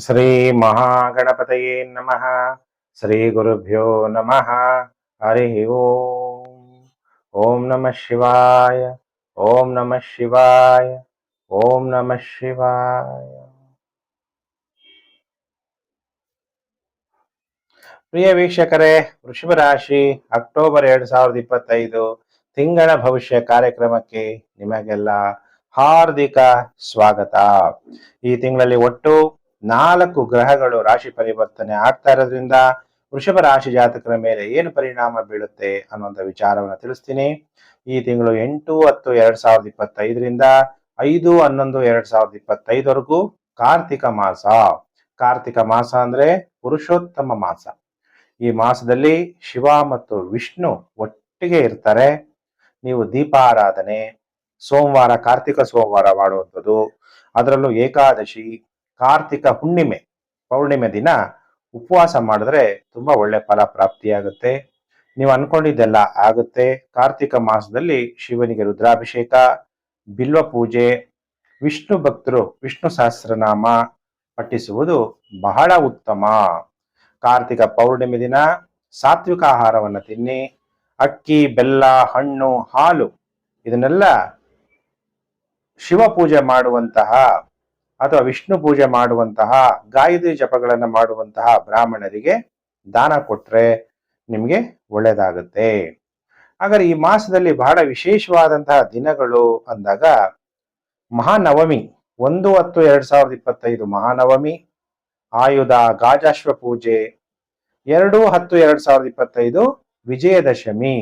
ಶ್ರೀ ಮಹಾಗಣಪತಯೇ ನಮಃ. ಶ್ರೀ ಗುರುಭ್ಯೋ ನಮಃ. ಹರಿ ಓಂ. ಓಂ ನಮಃ ಶಿವಾಯ. ಓಂ ನಮಃ ಶಿವಾಯ. ಓಂ ನಮಃ ಶಿವಾಯ. ಪ್ರಿಯ ವೀಕ್ಷಕರೇ ವೃಷಭ ರಾಶಿ ಅಕ್ಟೋಬರ್ ಎರಡ್ ಸಾವಿರದ ಇಪ್ಪತ್ತೈದು ತಿಂಗಳ ಭವಿಷ್ಯ ಕಾರ್ಯಕ್ರಮಕ್ಕೆ ನಿಮಗೆಲ್ಲ ಹಾರ್ದಿಕ ಸ್ವಾಗತ. ಈ ತಿಂಗಳಲ್ಲಿ ಒಟ್ಟು ನಾಲ್ಕು ಗ್ರಹಗಳು ರಾಶಿ ಪರಿವರ್ತನೆ ಆಗ್ತಾ ಇರೋದ್ರಿಂದ ವೃಷಭ ರಾಶಿ ಜಾತಕರ ಮೇಲೆ ಏನು ಪರಿಣಾಮ ಬೀಳುತ್ತೆ ಅನ್ನುವಂಥ ವಿಚಾರವನ್ನು ತಿಳಿಸ್ತೀನಿ. ಈ ತಿಂಗಳು ಎಂಟು, ಹತ್ತು, ಎರಡ್ ಸಾವಿರದ ಇಪ್ಪತ್ತೈದರಿಂದ ಐದು, ಹನ್ನೊಂದು, ಎರಡ್ ಸಾವಿರದ ಇಪ್ಪತ್ತೈದವರೆಗೂ ಕಾರ್ತಿಕ ಮಾಸ. ಕಾರ್ತಿಕ ಮಾಸ ಅಂದ್ರೆ ಪುರುಷೋತ್ತಮ ಮಾಸ. ಈ ಮಾಸದಲ್ಲಿ ಶಿವ ಮತ್ತು ವಿಷ್ಣು ಒಟ್ಟಿಗೆ ಇರ್ತಾರೆ. ನೀವು ದೀಪಾರಾಧನೆ, ಸೋಮವಾರ ಕಾರ್ತಿಕ ಸೋಮವಾರ ಮಾಡುವಂಥದ್ದು, ಅದರಲ್ಲೂ ಏಕಾದಶಿ ಕಾರ್ತಿಕ ಹುಣ್ಣಿಮೆ, ಪೌರ್ಣಿಮೆ ದಿನ ಉಪವಾಸ ಮಾಡಿದ್ರೆ ತುಂಬಾ ಒಳ್ಳೆ ಫಲ ಪ್ರಾಪ್ತಿಯಾಗುತ್ತೆ. ನೀವು ಅನ್ಕೊಂಡಿದ್ದೆಲ್ಲ ಆಗುತ್ತೆ. ಕಾರ್ತಿಕ ಮಾಸದಲ್ಲಿ ಶಿವನಿಗೆ ರುದ್ರಾಭಿಷೇಕ, ಬಿಲ್ವ ಪೂಜೆ, ವಿಷ್ಣು ಭಕ್ತರು, ವಿಷ್ಣು ಸಹಸ್ರನಾಮ ಪಠಿಸುವುದು ಬಹಳ ಉತ್ತಮ. ಕಾರ್ತಿಕ ಪೌರ್ಣಿಮೆ ದಿನ ಸಾತ್ವಿಕ ಆಹಾರವನ್ನು ತಿನ್ನಿ, ಅಕ್ಕಿ, ಬೆಲ್ಲ, ಹಣ್ಣು, ಹಾಲು ಇದನ್ನೆಲ್ಲ ಶಿವ ಪೂಜೆ ಮಾಡುವಂತಹ ಅಥವಾ ವಿಷ್ಣು ಪೂಜೆ ಮಾಡುವಂತಹ, ಗಾಯತ್ರಿ ಜಪಗಳನ್ನು ಮಾಡುವಂತಹ ಬ್ರಾಹ್ಮಣರಿಗೆ ದಾನ ಕೊಟ್ಟರೆ ನಿಮಗೆ ಒಳ್ಳೆಯದಾಗುತ್ತೆ ಹಾಗಾದ್ರೆ ಈ ಮಾಸದಲ್ಲಿ ಬಹಳ ವಿಶೇಷವಾದಂತಹ ದಿನಗಳು ಅಂದಾಗ ಮಹಾನವಮಿ, ಒಂದು ಹತ್ತು ಎರಡ್ ಸಾವಿರದ ಇಪ್ಪತ್ತೈದು ಮಹಾನವಮಿ, ಆಯುಧ ಗಾಜಾಶ್ವ ಪೂಜೆ, ಎರಡು ಹತ್ತು ಎರಡ್ ಸಾವಿರದ ಇಪ್ಪತ್ತೈದು ವಿಜಯದಶಮಿ.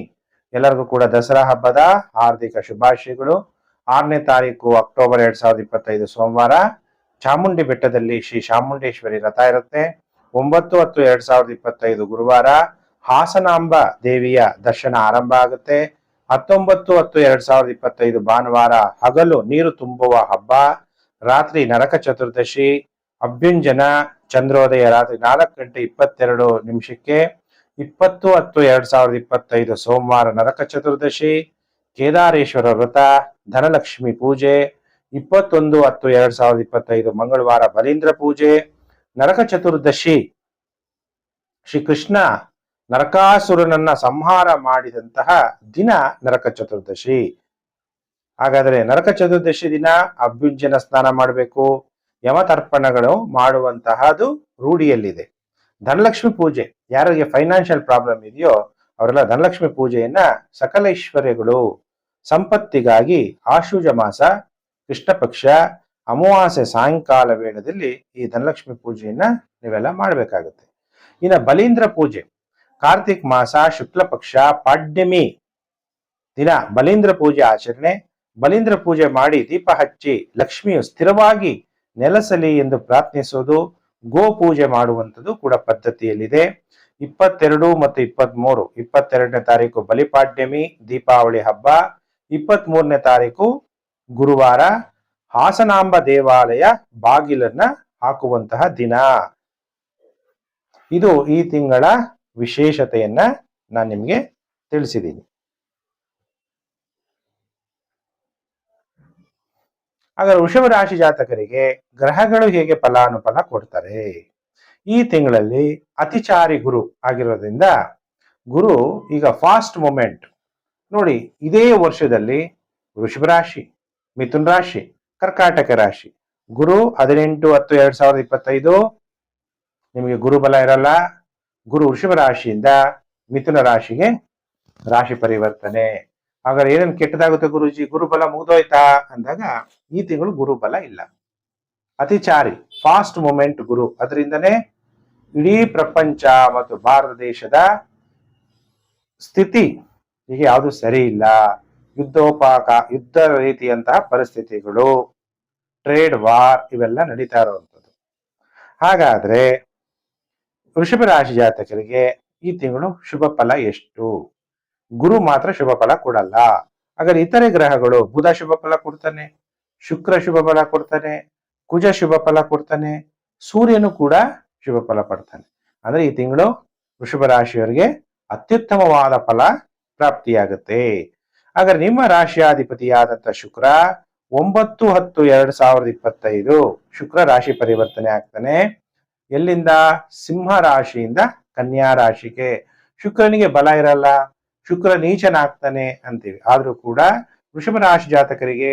ಎಲ್ಲರಿಗೂ ಕೂಡ ದಸರಾ ಹಬ್ಬದ ಹಾರ್ದಿಕ ಶುಭಾಶಯಗಳು. ಆರನೇ ತಾರೀಕು ಅಕ್ಟೋಬರ್ ಎರಡ್ ಸಾವಿರದ ಇಪ್ಪತ್ತೈದು ಸೋಮವಾರ. ಚಾಮುಂಡಿ ಬೆಟ್ಟದಲ್ಲಿ ಶ್ರೀ ಚಾಮುಂಡೇಶ್ವರಿ ರಥ ಇರುತ್ತೆ. ಒಂಬತ್ತು ಹತ್ತು ಎರಡ್ ಸಾವಿರದ ಇಪ್ಪತ್ತೈದು ಗುರುವಾರ ಹಾಸನಾಂಬ ದೇವಿಯ ದರ್ಶನ ಆರಂಭ ಆಗುತ್ತೆ. ಹತ್ತೊಂಬತ್ತು ಹತ್ತು ಎರಡ್ ಸಾವಿರದ ಇಪ್ಪತ್ತೈದು ಭಾನುವಾರ ಹಗಲು ನೀರು ತುಂಬುವ ಹಬ್ಬ. ರಾತ್ರಿ ನರಕ ಚತುರ್ದಶಿ, ಅಭ್ಯುಂಜನ ಚಂದ್ರೋದಯ ರಾತ್ರಿ ನಾಲ್ಕು ಗಂಟೆ ಇಪ್ಪತ್ತೆರಡು ನಿಮಿಷಕ್ಕೆ. ಇಪ್ಪತ್ತು ಹತ್ತು ಎರಡ್ ಸಾವಿರದ ಇಪ್ಪತ್ತೈದು ಸೋಮವಾರ ನರಕ ಚತುರ್ದಶಿ, ಕೇದಾರೇಶ್ವರ ವ್ರತ, ಧನಲಕ್ಷ್ಮಿ ಪೂಜೆ ಇಪ್ಪತ್ತೊಂದು ಹತ್ತು ಎರಡ್ ಸಾವಿರದ ಇಪ್ಪತ್ತೈದು ಮಂಗಳವಾರ ಬಲೀಂದ್ರ ಪೂಜೆ, ನರಕ ಚತುರ್ದಶಿ. ಶ್ರೀ ಕೃಷ್ಣ ನರಕಾಸುರನನ್ನ ಸಂಹಾರ ಮಾಡಿದಂತಹ ದಿನ ನರಕ ಚತುರ್ದಶಿ. ಹಾಗಾದರೆ ನರಕ ಚತುರ್ದಶಿ ದಿನ ಅಭ್ಯುಂಜನ ಸ್ನಾನ ಮಾಡಬೇಕು, ಯಮತರ್ಪಣಗಳು ಮಾಡುವಂತಹದು ರೂಢಿಯಲ್ಲಿದೆ. ಧನಲಕ್ಷ್ಮಿ ಪೂಜೆ, ಯಾರಿಗೆ ಫೈನಾನ್ಷಿಯಲ್ ಪ್ರಾಬ್ಲಮ್ ಇದೆಯೋ ಅವರೆಲ್ಲ ಧನಲಕ್ಷ್ಮಿ ಪೂಜೆಯನ್ನ ಸಕಲೇಶ್ವರ್ಯಗಳು ಸಂಪತ್ತಿಗಾಗಿ ಆಶುಜ ಮಾಸ ಕೃಷ್ಣ ಪಕ್ಷ ಅಮಾವಾಸ್ಯೆ ಸಾಯಂಕಾಲ ವೇಳದಲ್ಲಿ ಈ ಧನಲಕ್ಷ್ಮಿ ಪೂಜೆಯನ್ನ ನೀವೆಲ್ಲ ಮಾಡಬೇಕಾಗುತ್ತೆ. ಇನ್ನು ಬಲೀಂದ್ರ ಪೂಜೆ, ಕಾರ್ತಿಕ್ ಮಾಸ ಶುಕ್ಲ ಪಕ್ಷ ಪಾಡ್ಯಮಿ ದಿನ ಬಲೀಂದ್ರ ಪೂಜೆ ಆಚರಣೆ, ಬಲೀಂದ್ರ ಪೂಜೆ ಮಾಡಿ ದೀಪ ಹಚ್ಚಿ ಲಕ್ಷ್ಮಿಯು ಸ್ಥಿರವಾಗಿ ನೆಲೆಸಲಿ ಎಂದು ಪ್ರಾರ್ಥಿಸೋದು ಗೋ ಪೂಜೆ ಮಾಡುವಂಥದ್ದು ಕೂಡ ಪದ್ಧತಿಯಲ್ಲಿದೆ. ಇಪ್ಪತ್ತೆರಡು ಮತ್ತು ಇಪ್ಪತ್ತ್ ಮೂರು ಇಪ್ಪತ್ತೆರಡನೇ ತಾರೀಕು ಬಲಿಪಾಡ್ಯಮಿ, ದೀಪಾವಳಿ ಹಬ್ಬ ಇಪ್ಪತ್ತ್ ಮೂರನೇ ತಾರೀಕು ಗುರುವಾರ ಹಾಸನಾಂಬ ದೇವಾಲಯ ಬಾಗಿಲನ್ನ ಹಾಕುವಂತಹ ದಿನ. ಇದು ಈ ತಿಂಗಳ ವಿಶೇಷತೆಯನ್ನ ನಾನು ನಿಮಗೆ ತಿಳಿಸಿದ್ದೀನಿ ಹಾಗಾದ್ರೆ ವೃಷಭ ರಾಶಿ ಜಾತಕರಿಗೆ ಗ್ರಹಗಳು ಹೇಗೆ ಫಲಾನುಫಲ ಕೊಡ್ತಾರೆ? ಈ ತಿಂಗಳಲ್ಲಿ ಅತಿಚಾರಿ ಗುರು ಆಗಿರೋದ್ರಿಂದ ಗುರು ಈಗ ಫಾಸ್ಟ್ ಮೂಮೆಂಟ್ ನೋಡಿ, ಇದೇ ವರ್ಷದಲ್ಲಿ ವೃಷಭ ರಾಶಿ ಮಿಥುನ್ ರಾಶಿ, ಕರ್ಕಾಟಕ ರಾಶಿ. ಗುರು ಹದಿನೆಂಟು ಹತ್ತು ಎರಡ್ ಸಾವಿರದ ಇಪ್ಪತ್ತೈದು, ನಿಮಗೆ ಗುರುಬಲ ಇರಲ್ಲ. ಗುರು ವೃಷಭ ರಾಶಿಯಿಂದ ಮಿಥುನ ರಾಶಿಗೆ ರಾಶಿ ಪರಿವರ್ತನೆ. ಹಾಗಾದ್ರೆ ಏನೇನು ಕೆಟ್ಟದಾಗುತ್ತೆ ಗುರುಜಿ? ಗುರುಬಲ ಮುಗ್ದೋಯ್ತಾ? ಅಂದಾಗ ಈ ತಿಂಗಳು ಗುರುಬಲ ಇಲ್ಲ. ಅತಿಚಾರಿ ಫಾಸ್ಟ್ ಮೂಮೆಂಟ್ ಗುರು. ಅದರಿಂದನೇ ಇಡೀ ಪ್ರಪಂಚ ಮತ್ತು ಭಾರತ ದೇಶದ ಸ್ಥಿತಿ ಈಗ ಯಾವುದು ಸರಿ ಇಲ್ಲ. ಯುದ್ಧೋಪಾಕ, ಯುದ್ಧ ರೀತಿಯಂತಹ ಪರಿಸ್ಥಿತಿಗಳು ಟ್ರೇಡ್ ವಾರ್ ಇವೆಲ್ಲ ನಡೀತಾ ಇರುವಂಥದ್ದು. ಹಾಗಾದ್ರೆ ವೃಷಭ ರಾಶಿ ಜಾತಕರಿಗೆ ಈ ತಿಂಗಳು ಶುಭ ಫಲ ಎಷ್ಟು? ಗುರು ಮಾತ್ರ ಶುಭ ಫಲ ಕೊಡಲ್ಲ. ಹಾಗಾದ್ರೆ ಇತರೆ ಗ್ರಹಗಳು ಬುಧ ಶುಭ ಫಲ ಕೊಡ್ತಾನೆ, ಶುಕ್ರ ಶುಭ ಫಲ ಕೊಡ್ತಾನೆ, ಕುಜ ಶುಭ ಫಲ ಕೊಡ್ತಾನೆ, ಸೂರ್ಯನು ಕೂಡ ಶುಭ ಫಲ ಪಡ್ತಾನೆ. ಅಂದ್ರೆ ಈ ತಿಂಗಳು ವೃಷಭ ರಾಶಿಯವರಿಗೆ ಅತ್ಯುತ್ತಮವಾದ ಫಲ ಪ್ರಾಪ್ತಿಯಾಗುತ್ತೆ. ಹಾಗಾದ್ರೆ ನಿಮ್ಮ ರಾಶಿಯಾಧಿಪತಿಯಾದಂಥ ಶುಕ್ರ ಒಂಬತ್ತು ಹತ್ತು ಎರಡ್ ಸಾವಿರದ ಇಪ್ಪತ್ತೈದು ಶುಕ್ರ ರಾಶಿ ಪರಿವರ್ತನೆ ಆಗ್ತಾನೆ. ಎಲ್ಲಿಂದ? ಸಿಂಹ ರಾಶಿಯಿಂದ ಕನ್ಯಾ ರಾಶಿಗೆ. ಶುಕ್ರನಿಗೆ ಬಲ ಇರಲ್ಲ. ಶುಕ್ರ ನೀಚನಾಗ್ತಾನೆ ಅಂತೀವಿ. ಆದ್ರೂ ಕೂಡ ವೃಷಭ ರಾಶಿ ಜಾತಕರಿಗೆ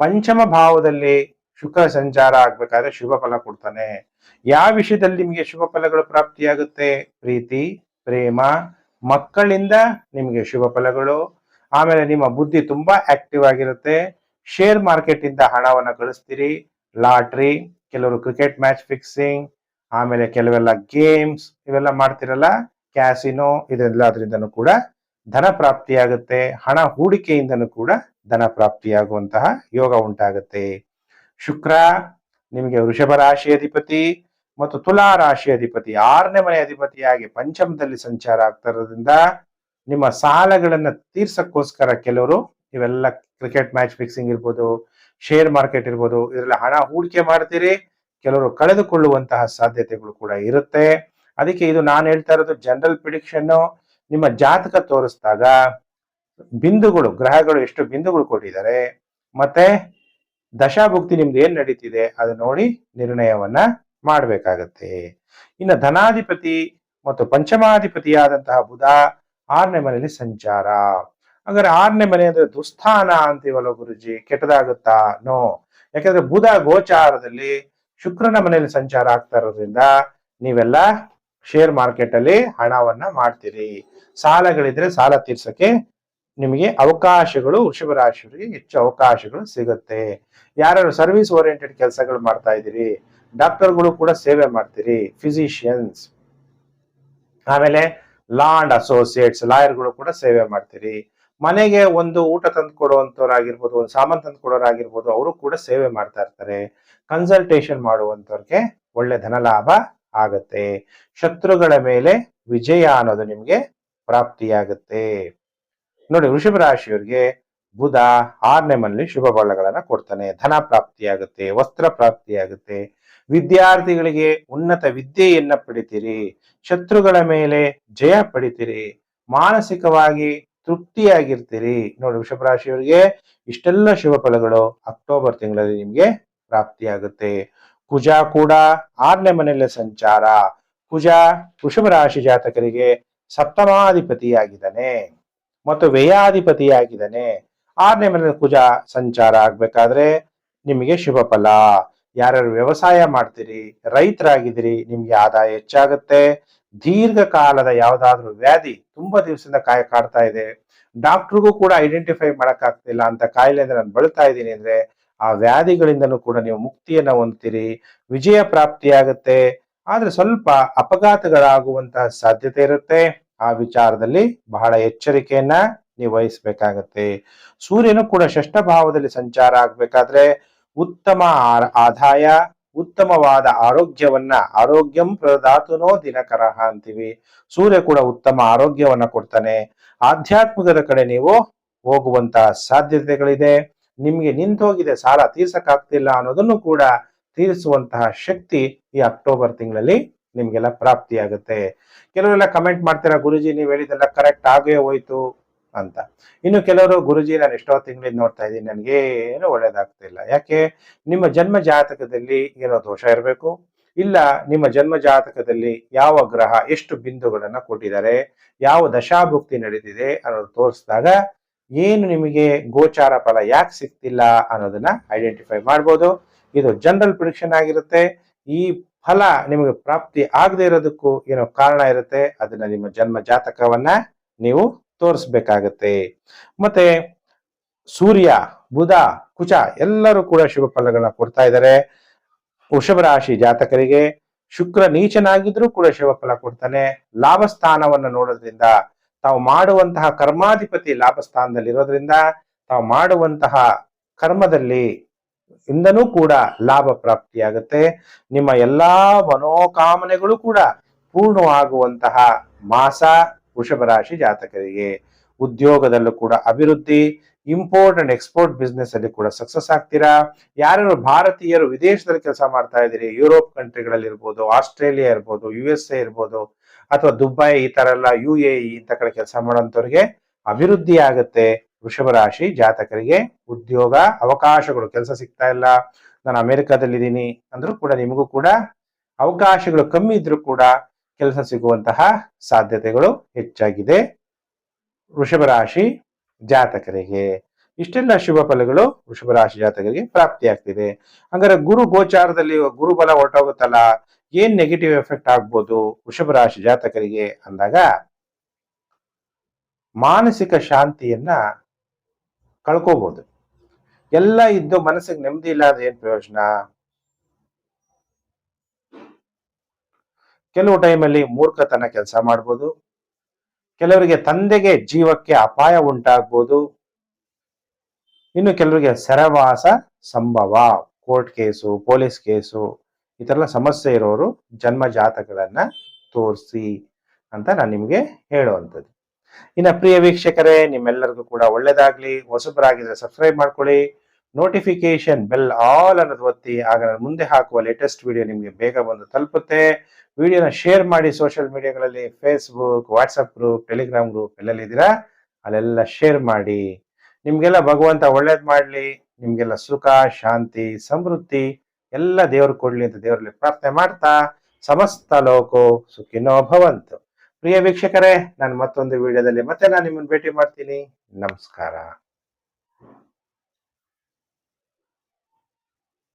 ಪಂಚಮ ಭಾವದಲ್ಲಿ ಶುಕ್ರ ಸಂಚಾರ ಆಗ್ಬೇಕಾದ್ರೆ ಶುಭ ಫಲ ಕೊಡ್ತಾನೆ. ಯಾವ ವಿಷಯದಲ್ಲಿ ನಿಮಗೆ ಶುಭ ಫಲಗಳು ಪ್ರಾಪ್ತಿಯಾಗುತ್ತೆ? ಪ್ರೀತಿ, ಪ್ರೇಮ, ಮಕ್ಕಳಿಂದ ನಿಮಗೆ ಶುಭ ಫಲಗಳು. ಆಮೇಲೆ ನಿಮ್ಮ ಬುದ್ಧಿ ತುಂಬಾ ಆಕ್ಟಿವ್ ಆಗಿರುತ್ತೆ. ಶೇರ್ ಮಾರ್ಕೆಟ್ ಇಂದ ಹಣವನ್ನ ಗಳಿಸ್ತೀರಿ. ಲಾಟ್ರಿ ಕೆಲವರು ಕ್ರಿಕೆಟ್ ಮ್ಯಾಚ್ ಫಿಕ್ಸಿಂಗ್ ಆಮೇಲೆ ಕೆಲವೆಲ್ಲ ಗೇಮ್ಸ್ ಇವೆಲ್ಲ ಮಾಡ್ತಿರಲ್ಲ? ಕ್ಯಾಸಿನೋ ಇದೆಲ್ಲದ್ರಿಂದನೂ ಕೂಡ ಧನ ಪ್ರಾಪ್ತಿಯಾಗುತ್ತೆ. ಹಣ ಹೂಡಿಕೆಯಿಂದನೂ ಕೂಡ ಧನ ಪ್ರಾಪ್ತಿಯಾಗುವಂತಹ ಯೋಗ ಉಂಟಾಗುತ್ತೆ. ಶುಕ್ರ, ನಿಮಗೆ ವೃಷಭ ರಾಶಿ ಅಧಿಪತಿ ಮತ್ತು ತುಲಾ ರಾಶಿ ಅಧಿಪತಿ. ಆರನೇ ಮನೆ ಅಧಿಪತಿಯಾಗಿ ಪಂಚಮದಲ್ಲಿ ಸಂಚಾರ ಆಗ್ತಾ ಇರೋದ್ರಿಂದ ನಿಮ್ಮ ಸಾಲಗಳನ್ನ ತೀರ್ಸಕ್ಕೋಸ್ಕರ ಕೆಲವರು ನೀವೆಲ್ಲ ಕ್ರಿಕೆಟ್ ಮ್ಯಾಚ್ ಫಿಕ್ಸಿಂಗ್ ಇರ್ಬೋದು ಶೇರ್ ಮಾರ್ಕೆಟ್ ಇರ್ಬೋದು, ಇದರಲ್ಲಿ ಹಣ ಹೂಡಿಕೆ ಮಾಡ್ತೀರಿ, ಕೆಲವರು ಕಳೆದುಕೊಳ್ಳುವಂತಹ ಸಾಧ್ಯತೆಗಳು ಕೂಡ ಇರುತ್ತೆ. ಅದಕ್ಕೆ ಇದು ನಾನು ಹೇಳ್ತಾ ಇರೋದು ಜನರಲ್ ಪ್ರಿಡಿಕ್ಷನ್ ನಿಮ್ಮ ಜಾತಕ ತೋರಿಸಿದಾಗ ಬಿಂದುಗಳು, ಗ್ರಹಗಳು ಎಷ್ಟು ಬಿಂದುಗಳು ಕೊಟ್ಟಿದ್ದಾರೆ, ಮತ್ತೆ ದಶಾಭುಕ್ತಿ ನಿಮ್ದು ಏನ್ ನಡೀತಿದೆ, ಅದು ನೋಡಿ ನಿರ್ಣಯವನ್ನ ಮಾಡಬೇಕಾಗತ್ತೆ. ಇನ್ನು ಧನಾಧಿಪತಿ ಮತ್ತು ಪಂಚಮಾಧಿಪತಿಯಾದಂತಹ ಬುಧ ಆರನೇ ಮನೆಯಲ್ಲಿ ಸಂಚಾರ. ಹಾಗಾದ್ರೆ ಆರನೇ ಮನೆ ಅಂದ್ರೆ ದುಸ್ಥಾನ ಅಂತೀವಲ್ಲ ಗುರುಜಿ? ಕೆಟ್ಟದಾಗುತ್ತಾ? ನೋ ಯಾಕಂದ್ರೆ ಬುಧ ಗೋಚಾರದಲ್ಲಿ ಶುಕ್ರನ ಮನೆಯಲ್ಲಿ ಸಂಚಾರ ಆಗ್ತಾ ಇರೋದ್ರಿಂದ ನೀವೆಲ್ಲ ಶೇರ್ ಮಾರ್ಕೆಟ್ ಅಲ್ಲಿ ಹಣವನ್ನ ಮಾಡ್ತೀರಿ. ಸಾಲಗಳಿದ್ರೆ ಸಾಲ ತೀರ್ಸಕ್ಕೆ ನಿಮಗೆ ಅವಕಾಶಗಳು ವೃಷಭ ರಾಶಿಯವರಿಗೆ ಹೆಚ್ಚು ಅವಕಾಶಗಳು ಸಿಗುತ್ತೆ. ಯಾರು ಸರ್ವಿಸ್ ಓರಿಯೆಂಟೆಡ್ ಕೆಲಸಗಳು ಮಾಡ್ತಾ ಇದ್ದೀರಿ? ಡಾಕ್ಟರ್ಗಳು ಕೂಡ ಸೇವೆ ಮಾಡ್ತೀರಿ. ಫಿಸಿಷಿಯನ್ಸ್ ಆಮೇಲೆ ಲಾ ಅಂಡ್ ಅಸೋಸಿಯೇಟ್ಸ್, ಲಾಯರ್ಗಳು ಕೂಡ ಸೇವೆ ಮಾಡ್ತೀರಿ. ಮನೆಗೆ ಒಂದು ಊಟ ತಂದು ಕೊಡುವಂತವ್ರಾಗಿರ್ಬೋದು ಒಂದು ಸಾಮಾನು ತಂದು ಕೊಡೋರಾಗಿರ್ಬೋದು, ಅವರು ಕೂಡ ಸೇವೆ ಮಾಡ್ತಾ ಇರ್ತಾರೆ. ಕನ್ಸಲ್ಟೇಷನ್ ಮಾಡುವಂಥವ್ರಿಗೆ ಒಳ್ಳೆ ಧನಲಾಭ ಆಗತ್ತೆ. ಶತ್ರುಗಳ ಮೇಲೆ ವಿಜಯ ಅನ್ನೋದು ನಿಮಗೆ ಪ್ರಾಪ್ತಿಯಾಗುತ್ತೆ. ನೋಡಿ, ವೃಷಭ ರಾಶಿಯವರಿಗೆ ಬುಧ ಆರನೇ ಮನೆಯಲ್ಲಿ ಶುಭ ಬಳ್ಳಗಳನ್ನು ಕೊಡ್ತಾನೆ. ಧನ ಪ್ರಾಪ್ತಿಯಾಗುತ್ತೆ, ವಸ್ತ್ರ ಪ್ರಾಪ್ತಿಯಾಗುತ್ತೆ. ವಿದ್ಯಾರ್ಥಿಗಳಿಗೆ ಉನ್ನತ ವಿದ್ಯೆಯನ್ನ ಪಡಿತೀರಿ, ಶತ್ರುಗಳ ಮೇಲೆ ಜಯ ಪಡಿತೀರಿ, ಮಾನಸಿಕವಾಗಿ ತೃಪ್ತಿಯಾಗಿರ್ತೀರಿ. ನೋಡಿ ವೃಷಭ ರಾಶಿಯವರಿಗೆ ಇಷ್ಟೆಲ್ಲ ಶುಭ ಫಲಗಳು ಅಕ್ಟೋಬರ್ ತಿಂಗಳಲ್ಲಿ ನಿಮ್ಗೆ ಪ್ರಾಪ್ತಿಯಾಗುತ್ತೆ. ಕುಜ ಕೂಡ ಆರನೇ ಮನೆಯಲ್ಲಿ ಸಂಚಾರ. ಕುಜ ವೃಷಭ ರಾಶಿ ಜಾತಕರಿಗೆ ಸಪ್ತಮಾಧಿಪತಿಯಾಗಿದ್ದಾನೆ. ಮತ್ತು ವ್ಯಯಾಧಿಪತಿಯಾಗಿದ್ದಾನೆ. ಆರನೇ ಮನೆಯಲ್ಲಿ ಕುಜ ಸಂಚಾರ ಆಗ್ಬೇಕಾದ್ರೆ ನಿಮಗೆ ಶುಭ ಫಲ. ಯಾರ್ಯಾರು ವ್ಯವಸಾಯ ಮಾಡ್ತೀರಿ, ರೈತರಾಗಿದ್ದೀರಿ, ನಿಮ್ಗೆ ಆದಾಯ ಹೆಚ್ಚಾಗುತ್ತೆ. ದೀರ್ಘಕಾಲದ ಯಾವ್ದಾದ್ರು ವ್ಯಾಧಿ ತುಂಬಾ ದಿವಸದಿಂದ ಕಾಯ ಕಾಡ್ತಾ ಇದೆ. ಡಾಕ್ಟ್ರಿಗೂ ಕೂಡ ಐಡೆಂಟಿಫೈ ಮಾಡಕ್ ಆಗ್ತಿಲ್ಲ ಅಂತ ಕಾಯಿಲೆಯಿಂದ ನಾನು ಬಳಸ್ತಾ ಇದ್ದೀನಿ ಅಂದ್ರೆ, ಆ ವ್ಯಾಧಿಗಳಿಂದನೂ ಕೂಡ ನೀವು ಮುಕ್ತಿಯನ್ನ ಹೊಂದ್ತೀರಿ, ವಿಜಯ ಪ್ರಾಪ್ತಿಯಾಗುತ್ತೆ. ಆದ್ರೆ ಸ್ವಲ್ಪ ಅಪಘಾತಗಳಾಗುವಂತಹ ಸಾಧ್ಯತೆ ಇರುತ್ತೆ. ಆ ವಿಚಾರದಲ್ಲಿ ಬಹಳ ಎಚ್ಚರಿಕೆಯನ್ನ ನೀವು ವಹಿಸ್ಬೇಕಾಗತ್ತೆ. ಸೂರ್ಯನು ಕೂಡ ಷಷ್ಠ ಭಾವದಲ್ಲಿ ಸಂಚಾರ ಆಗ್ಬೇಕಾದ್ರೆ ಉತ್ತಮ ಆದಾಯ, ಉತ್ತಮವಾದ ಆರೋಗ್ಯವನ್ನ ಆರೋಗ್ಯಂ ಪ್ರದಾತುನೋ ದಿನಕರ ಅಂತೀವಿ. ಸೂರ್ಯ ಕೂಡ ಉತ್ತಮ ಆರೋಗ್ಯವನ್ನ ಕೊಡ್ತಾನೆ. ಆಧ್ಯಾತ್ಮಿಕದ ಕಡೆ ನೀವು ಹೋಗುವಂತಹ ಸಾಧ್ಯತೆಗಳಿದೆ. ನಿಮ್ಗೆ ನಿಂತೋಗಿದೆ, ಸಾಲ ತೀರ್ಸಕ್ಕಾಗ್ತಿಲ್ಲ ಅನ್ನೋದನ್ನು ಕೂಡ ತೀರಿಸುವಂತಹ ಶಕ್ತಿ ಈ ಅಕ್ಟೋಬರ್ ತಿಂಗಳಲ್ಲಿ ನಿಮ್ಗೆಲ್ಲ ಪ್ರಾಪ್ತಿಯಾಗುತ್ತೆ. ಕೆಲವರೆಲ್ಲ ಕಮೆಂಟ್ ಮಾಡ್ತೀರಾ, ಗುರುಜಿ ನೀವು ಹೇಳಿದೆಲ್ಲ ಕರೆಕ್ಟ್ ಆಗೇ ಹೋಯ್ತು. ಅಂತ. ಇನ್ನು ಕೆಲವರು ಗುರುಜಿ ನಾನು ಎಷ್ಟೋ ತಿಂಗಳಿಂದ ನೋಡ್ತಾ ಇದ್ದೀನಿ, ನನಗೆ ಏನು ಒಳ್ಳೇದಾಗ್ತಿಲ್ಲ ಯಾಕೆ? ನಿಮ್ಮ ಜನ್ಮ ಜಾತಕದಲ್ಲಿ ಏನೋ ದೋಷ ಇರಬೇಕು. ಇಲ್ಲ, ನಿಮ್ಮ ಜನ್ಮ ಜಾತಕದಲ್ಲಿ ಯಾವ ಗ್ರಹ ಎಷ್ಟು ಬಿಂದುಗಳನ್ನ ಕೊಟ್ಟಿದ್ದಾರೆ, ಯಾವ ದಶಾಭುಕ್ತಿ ನಡೆದಿದೆ ಅನ್ನೋದು ತೋರಿಸಿದಾಗ ಏನು ನಿಮಗೆ ಗೋಚಾರ ಫಲ ಯಾಕೆ ಸಿಗ್ತಿಲ್ಲ ಅನ್ನೋದನ್ನ ಐಡೆಂಟಿಫೈ ಮಾಡ್ಬೋದು. ಇದು ಜನರಲ್ ಪ್ರಿಡಿಕ್ಷನ್ ಆಗಿರುತ್ತೆ. ಈ ಫಲ ನಿಮಗೆ ಪ್ರಾಪ್ತಿ ಆಗದೆ ಇರೋದಕ್ಕೂ ಏನೋ ಕಾರಣ ಇರುತ್ತೆ. ಅದನ್ನ ನಿಮ್ಮ ಜನ್ಮ ಜಾತಕವನ್ನ ನೀವು ತೋರಿಸ್ಬೇಕಾಗತ್ತೆ. ಮತ್ತೆ ಸೂರ್ಯ, ಬುಧ ಕುಚ ಎಲ್ಲರೂ ಕೂಡ ಶುಭ ಫಲಗಳನ್ನ ಕೊಡ್ತಾ ಇದ್ದಾರೆ. ವೃಷಭ ರಾಶಿ ಜಾತಕರಿಗೆ ಶುಕ್ರ ನೀಚನಾಗಿದ್ರೂ ಕೂಡ ಶುಭ ಫಲ ಕೊಡ್ತಾನೆ. ಲಾಭ ಸ್ಥಾನವನ್ನ ನೋಡೋದ್ರಿಂದ, ತಾವು ಮಾಡುವಂತಹ ಕರ್ಮಾಧಿಪತಿ ಲಾಭ ಸ್ಥಾನದಲ್ಲಿ ಇರೋದ್ರಿಂದ ತಾವು ಮಾಡುವಂತಹ ಕರ್ಮದಲ್ಲಿ ಇಂದನೂ ಕೂಡ ಲಾಭ ಪ್ರಾಪ್ತಿಯಾಗುತ್ತೆ. ನಿಮ್ಮ ಎಲ್ಲಾ ಮನೋಕಾಮನೆಗಳು ಕೂಡ ಪೂರ್ಣವಾಗುವಂತಹ ಮಾಸ ವೃಷಭ ರಾಶಿ ಜಾತಕರಿಗೆ ಉದ್ಯೋಗದಲ್ಲೂ ಕೂಡ ಅಭಿವೃದ್ಧಿ ಇಂಪೋರ್ಟ್ ಅಂಡ್ ಎಕ್ಸ್ಪೋರ್ಟ್ ಬಿಸ್ನೆಸ್ ಅಲ್ಲಿ ಕೂಡ ಸಕ್ಸಸ್ ಆಗ್ತೀರಾ? ಯಾರ್ಯಾರು ಭಾರತೀಯರು ವಿದೇಶದಲ್ಲಿ ಕೆಲಸ ಮಾಡ್ತಾ ಇದ್ದೀರಿ? ಯುರೋಪ್ ಕಂಟ್ರಿಗಳಲ್ಲಿ ಇರ್ಬೋದು, ಆಸ್ಟ್ರೇಲಿಯಾ ಇರ್ಬೋದು ಯು ಎಸ್ ಎ ಇರ್ಬೋದು, ಅಥವಾ ದುಬೈ ಈ ತರ ಎಲ್ಲ ಯು ಎ ಇಂಥ ಕಡೆ ಕೆಲಸ ಮಾಡೋಂಥವ್ರಿಗೆ ಅಭಿವೃದ್ಧಿ ಆಗುತ್ತೆ. ವೃಷಭ ರಾಶಿ ಜಾತಕರಿಗೆ ಉದ್ಯೋಗ ಅವಕಾಶಗಳು, ಕೆಲಸ ಸಿಗ್ತಾ ಇಲ್ಲ. ನಾನು ಅಮೆರಿಕಾದಲ್ಲಿದ್ದೀನಿ ಅಂದ್ರೂ ಕೂಡ ನಿಮಗೂ ಕೂಡ ಅವಕಾಶಗಳು ಕಮ್ಮಿ ಇದ್ರೂ ಕೂಡ ಕೆಲಸ ಸಿಗುವಂತಹ ಸಾಧ್ಯತೆಗಳು ಹೆಚ್ಚಾಗಿದೆ. ವೃಷಭ ರಾಶಿ ಜಾತಕರಿಗೆ. ಇಷ್ಟೆಲ್ಲ ಶುಭ ಫಲಗಳು ವೃಷಭ ರಾಶಿ ಜಾತಕರಿಗೆ ಪ್ರಾಪ್ತಿಯಾಗ್ತಿದೆ ಹಂಗಾರೆ ಗುರು ಗೋಚಾರದಲ್ಲಿ ಗುರುಬಲ ಹೊರಟೋಗುತ್ತಲ್ಲ, ಏನ್ ನೆಗೆಟಿವ್ ಎಫೆಕ್ಟ್ ಆಗ್ಬೋದು ವೃಷಭ ರಾಶಿ ಜಾತಕರಿಗೆ ಅಂದಾಗ, ಮಾನಸಿಕ ಶಾಂತಿಯನ್ನ ಕಳ್ಕೋಬಹುದು ಎಲ್ಲ ಇದ್ದು ಮನಸ್ಸಿಗೆ ನೆಮ್ಮದಿ ಇಲ್ಲ ಅಂದ್ರೆ ಏನ್ ಪ್ರಯೋಜನ? ಕೆಲವು ಟೈಮಲ್ಲಿ ಮೂರ್ಖತನ ಕೆಲಸ ಮಾಡ್ಬೋದು. ಕೆಲವರಿಗೆ ತಂದೆಗೆ ಜೀವಕ್ಕೆ ಅಪಾಯ ಉಂಟಾಗ್ಬೋದು. ಇನ್ನು ಕೆಲವರಿಗೆ ಸೆರವಾಸ ಸಂಭವ ಕೋರ್ಟ್ ಕೇಸು ಪೊಲೀಸ್ ಕೇಸು ಈ ಥರ ಸಮಸ್ಯೆ ಇರೋರು ಜನ್ಮ ಜಾತಕಗಳನ್ನ ತೋರಿಸಿ ಅಂತ ನಾನು ನಿಮಗೆ ಹೇಳುವಂಥದ್ದು. ಇನ್ನ ಪ್ರಿಯ ವೀಕ್ಷಕರೇ, ನಿಮ್ಮೆಲ್ಲರಿಗೂ ಕೂಡ ಒಳ್ಳೇದಾಗ್ಲಿ. ಹೊಸಬರಾಗಿದ್ರೆ ಸಬ್ಸ್ಕ್ರೈಬ್ ಮಾಡ್ಕೊಳ್ಳಿ. ನೋಟಿಫಿಕೇಶನ್ ಬೆಲ್ ಆಲ್ ಅನ್ನೋದು ಒತ್ತಿ, ಆಗ ನಾನು ಮುಂದೆ ಹಾಕುವ ಲೇಟೆಸ್ಟ್ ವಿಡಿಯೋ ನಿಮಗೆ ಬೇಗ ಬಂದು ತಲುಪುತ್ತೆ. ವಿಡಿಯೋನ ಶೇರ್ ಮಾಡಿ social ಮೀಡಿಯಾಗಳಲ್ಲಿ Facebook WhatsApp group Telegram group ಎಲ್ಲೆಲ್ಲಿ ಇದ್ದೀರಾ? ಅಲ್ಲೆಲ್ಲ ಶೇರ್ ಮಾಡಿ. ನಿಮಗೆಲ್ಲ ಭಗವಂತ ಒಳ್ಳೇದು ಮಾಡಲಿ. ನಿಮಗೆಲ್ಲ ಸುಖ, ಶಾಂತಿ, ಸಮೃದ್ಧಿ ಎಲ್ಲ ದೇವರು ಕೊಡ್ಲಿ ಅಂತ ದೇವರಲ್ಲಿ ಪ್ರಾರ್ಥನೆ ಮಾಡ್ತಾ, ಸಮಸ್ತ ಲೋಕೋ ಸುಖಿನೋ ಭವಂತು. ಪ್ರಿಯ ವೀಕ್ಷಕರೇ, ನಾನು ಮತ್ತೊಂದು ವಿಡಿಯೋದಲ್ಲಿ ಮತ್ತೆ ನಾನು ನಿಮ್ಮನ್ನು ಭೇಟಿ ಮಾಡ್ತೀನಿ. ನಮಸ್ಕಾರ.